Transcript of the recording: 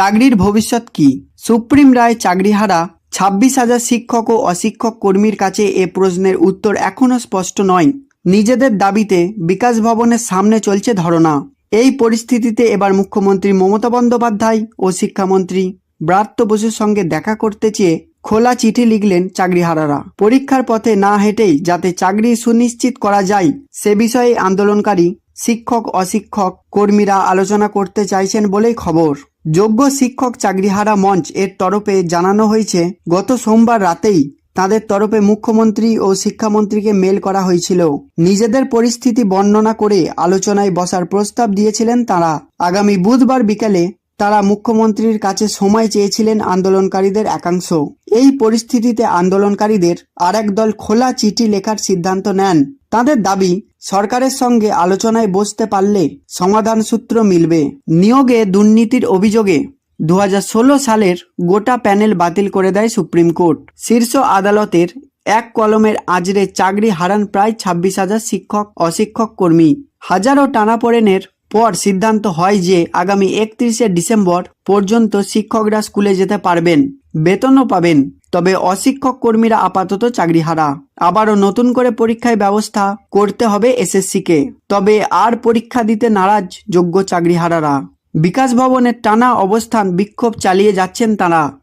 চাকরির ভবিষ্যৎ কি? সুপ্রিম রায় চাকরিহারা, ছাব্বিশ হাজার শিক্ষক ও অশিক্ষক কর্মীর কাছে এ প্রশ্নের উত্তর এখনও স্পষ্ট নয়। নিজেদের দাবিতে বিকাশ ভবনের সামনে চলছে ধর্ণা। এই পরিস্থিতিতে এবার মুখ্যমন্ত্রী মমতা বন্দ্যোপাধ্যায় ও শিক্ষামন্ত্রী ব্রাত্য বসুর সঙ্গে দেখা করতে চেয়ে খোলা চিঠি লিখলেন চাকরিহারারা। পরীক্ষার পথে না হেঁটেই যাতে চাকরি সুনিশ্চিত করা যায়, সে বিষয়ে আন্দোলনকারী শিক্ষক, অশিক্ষক, কর্মীরা আলোচনা করতে চাইছেন বলেই খবর। যোগ্য শিক্ষক চাকরিহারা মঞ্চ এর তরফে জানানো হয়েছে, গত সোমবার রাতেই তাদের তরফে মুখ্যমন্ত্রী ও শিক্ষামন্ত্রীকে মেল করা হয়েছিল। নিজেদের পরিস্থিতি বর্ণনা করে আলোচনায় বসার প্রস্তাব দিয়েছিলেন তারা। আগামী বুধবার বিকেলে তারা মুখ্যমন্ত্রীর কাছে সময় চেয়েছিলেন আন্দোলনকারীদের একাংশ। এই পরিস্থিতিতে আন্দোলনকারীদের আরেক দল খোলা চিঠি লেখার সিদ্ধান্ত নেন। তাদের দাবি, সরকারের সঙ্গে আলোচনায় বসতে পারলে সমাধান সূত্র মিলবে। নিয়োগে দুর্নীতির অভিযোগে দু হাজার ষোলো সালের গোটা প্যানেল বাতিল করে দেয় সুপ্রিম কোর্ট। শীর্ষ আদালতের এক কলমের আজরে চাকরি হারান প্রায় ছাব্বিশ হাজার শিক্ষক, অশিক্ষক কর্মী। হাজারো টানাপোড়েনের পর সিদ্ধান্ত হয় যে আগামী একত্রিশে ডিসেম্বর পর্যন্ত শিক্ষকরা স্কুলে যেতে পারবেন, বেতনও পাবেন। তবে অশিক্ষক কর্মীরা আপাতত চাকরিহারা। আবারও নতুন করে পরীক্ষায় ব্যবস্থা করতে হবে এসএসসিকে। তবে আর পরীক্ষা দিতে নারাজ যোগ্য চাকরিহারারা। বিকাশ ভবনের টানা অবস্থান বিক্ষোভ চালিয়ে যাচ্ছেন তারা।